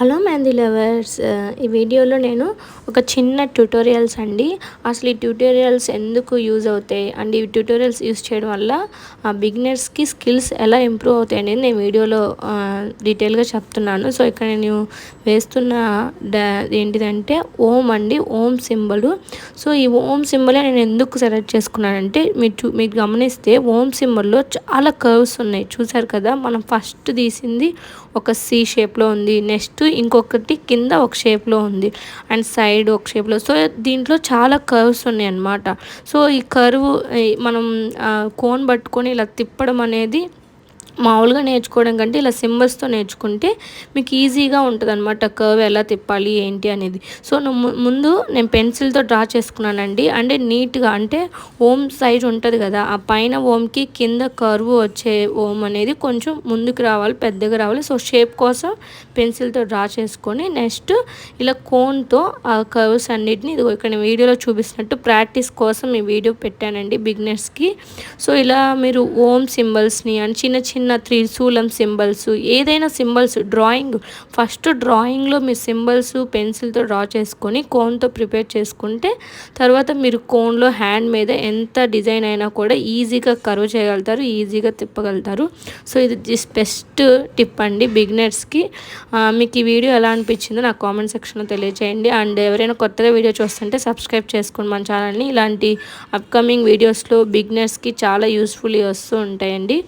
Hello మ్యాంది lovers ఈ వీడియోలో నేను ఒక చిన్న ట్యూటోరియల్స్ అండి. అసలు ఈ ట్యూటోరియల్స్ ఎందుకు యూజ్ అవుతాయి? అండ్ ఈ ట్యూటోరియల్స్ యూజ్ చేయడం వల్ల బిగినర్స్కి స్కిల్స్ ఎలా ఇంప్రూవ్ అవుతాయి అనేది నేను వీడియోలో డీటెయిల్గా చెప్తున్నాను. సో ఇక్కడ నేను వేస్తున్న ఏంటిదంటే ఓం అండి. ఓం సింబల్. సో ఈ ఓం సింబలే నేను ఎందుకు సెలెక్ట్ చేసుకున్నానంటే మీరు మీరు గమనిస్తే ఓం సింబల్లో చాలా కర్వ్స్ ఉన్నాయి. చూసారు కదా మనం ఫస్ట్ తీసింది ఒక సి షేప్లో ఉంది. నెక్స్ట్ ఇంకొకటి కింద ఒక షేప్లో ఉంది. అండ్ సైడ్ ఒక షేప్లో. సో దీంట్లో చాలా కర్వ్స్ ఉన్నాయి అన్నమాట సో ఈ కర్వ్ మనం కోన్ పట్టుకొని ఇలా తిప్పడం అనేది మామూలుగా నేర్చుకోవడం కంటే ఇలా సింబల్స్తో నేర్చుకుంటే మీకు ఈజీగా ఉంటుంది అనమాట కర్వ్ ఎలా తిప్పాలి ఏంటి అనేది. సో ముందు నేను పెన్సిల్తో డ్రా చేసుకున్నానండి. అంటే నీట్గా అంటే ఓం సైజ్ ఉంటుంది కదా ఆ పైన ఓంకి కింద కర్వ్ వచ్చే ఓం అనేది కొంచెం ముందుకు రావాలి పెద్దగా రావాలి. సో షేప్ కోసం పెన్సిల్తో డ్రా చేసుకొని నెక్స్ట్ ఇలా కోన్తో ఆ కర్వ్స్ అన్నిటిని ఇది ఇక్కడ వీడియోలో చూపిస్తున్నట్టు ప్రాక్టీస్ కోసం ఈ వీడియో పెట్టానండి బిగినర్స్కి. సో ఇలా మీరు ఓం సింబల్స్ని అని చిన్న చిన్న చిన్న త్రిశూలం సింబల్స్ ఏదైనా సింబల్స్ డ్రాయింగ్. ఫస్ట్ డ్రాయింగ్లో మీ సింబల్స్ పెన్సిల్తో డ్రా చేసుకొని కోన్తో ప్రిపేర్ చేసుకుంటే తర్వాత మీరు కోన్లో హ్యాండ్ మీద ఎంత డిజైన్ అయినా కూడా ఈజీగా కర్వ్ చేయగలుగుతారు ఈజీగా తిప్పగలుగుతారు. సో ఇది దిస్ బెస్ట్ టిప్ అండి బిగినర్స్కి. మీకు ఈ వీడియో ఎలా అనిపించిందో నాకు కామెంట్ సెక్షన్లో తెలియజేయండి అండ్ ఎవరైనా కొత్తగా వీడియో చూస్తుంటే సబ్స్క్రైబ్ చేసుకోండి మన ఛానల్ని. ఇలాంటి అప్కమింగ్ వీడియోస్లో బిగినర్స్కి చాలా యూస్ఫుల్ వస్తూ ఉంటాయండి.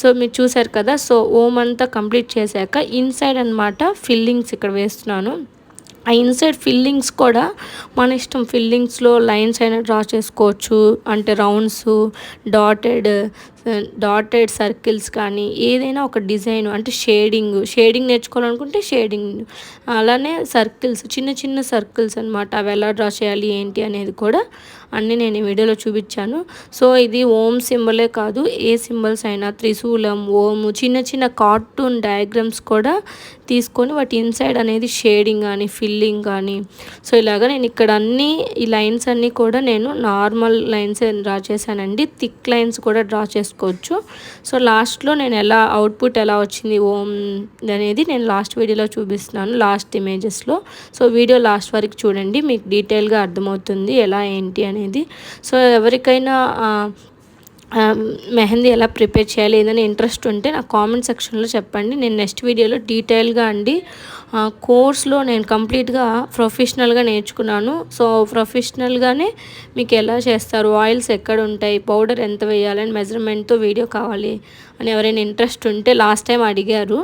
సో మీరు చూసారు కదా సో ఓమ్ అంతా కంప్లీట్ చేశాక ఇన్సైడ్ అనమాట ఫిల్లింగ్స్ ఇక్కడ వేస్తున్నాను. ఆ ఇన్సైడ్ ఫిల్లింగ్స్ కూడా మన ఇష్టం ఫిల్లింగ్స్లో లైన్స్ అయినా డ్రా చేసుకోవచ్చు. అంటే రౌండ్స్ డాటెడ్ డాటెడ్ సర్కిల్స్ కానీ ఏదైనా ఒక డిజైన్ అంటే షేడింగ్ షేడింగ్ నేర్చుకోవాలనుకుంటే షేడింగ్ అలానే సర్కిల్స్ చిన్న చిన్న సర్కిల్స్ అనమాట అవి ఎలా డ్రా చేయాలి ఏంటి అనేది కూడా అన్నీ నేను ఈ వీడియోలో చూపించాను. సో ఇది ఓం సింబలే కాదు ఏ సింబల్స్ అయినా త్రిశూలం ఓము చిన్న చిన్న కార్టూన్ డయాగ్రామ్స్ కూడా తీసుకొని వాటి ఇన్సైడ్ అనేది షేడింగ్ కానీ ఫిల్లింగ్ కానీ. సో ఇలాగ నేను ఇక్కడ అన్నీ ఈ లైన్స్ అన్నీ కూడా నేను నార్మల్ లైన్స్ డ్రా చేశానండి. థిక్ లైన్స్ కూడా డ్రా చేసుకోవచ్చు. సో లాస్ట్లో నేను ఎలా అవుట్పుట్ ఎలా వచ్చింది ఓం అనేది నేను లాస్ట్ వీడియోలో చూపిస్తున్నాను లాస్ట్ ఇమేజెస్లో. సో వీడియో లాస్ట్ వరకు చూడండి మీకు డీటెయిల్గా అర్థమవుతుంది ఎలా ఏంటి అని. అనేది. సో ఎవరికైనా మెహందీ ఎలా ప్రిపేర్ చేయాలి ఏదైనా ఇంట్రెస్ట్ ఉంటే నాకు కామెంట్ సెక్షన్లో చెప్పండి. నేను నెక్స్ట్ వీడియోలో డీటెయిల్గా అండి కోర్స్లో నేను కంప్లీట్గా ప్రొఫెషనల్గా నేర్చుకున్నాను. సో ప్రొఫెషనల్గానే మీకు ఎలా చేస్తారు? ఆయిల్స్ ఎక్కడ ఉంటాయి? పౌడర్ ఎంత వేయాలని మెజర్మెంట్తో వీడియో కావాలి. అని ఎవరైనా ఇంట్రెస్ట్ ఉంటే లాస్ట్ టైం అడిగారు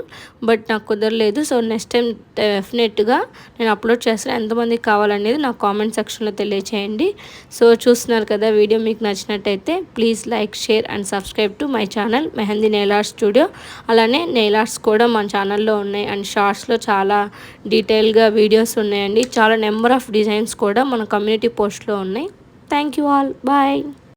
బట్ నాకు కుదరలేదు. సో నెక్స్ట్ టైం డెఫినెట్గా నేను అప్లోడ్ చేస్తాను. ఎంతమందికి కావాలనేది నాకు కామెంట్ సెక్షన్లో తెలియచేయండి. సో చూస్తున్నారు కదా వీడియో మీకు నచ్చినట్టయితే please like share and subscribe to my channel Mehndi nail arts studio అలానే నెయిల్ ఆర్ట్స్ కూడా మన ఛానల్లో ఉన్నాయి. అండ్ షార్ట్స్లో చాలా డీటెయిల్గా వీడియోస్ ఉన్నాయండి. చాలా నెంబర్ ఆఫ్ డిజైన్స్ కూడా మన కమ్యూనిటీ పోస్ట్లో ఉన్నాయి. Thank you all bye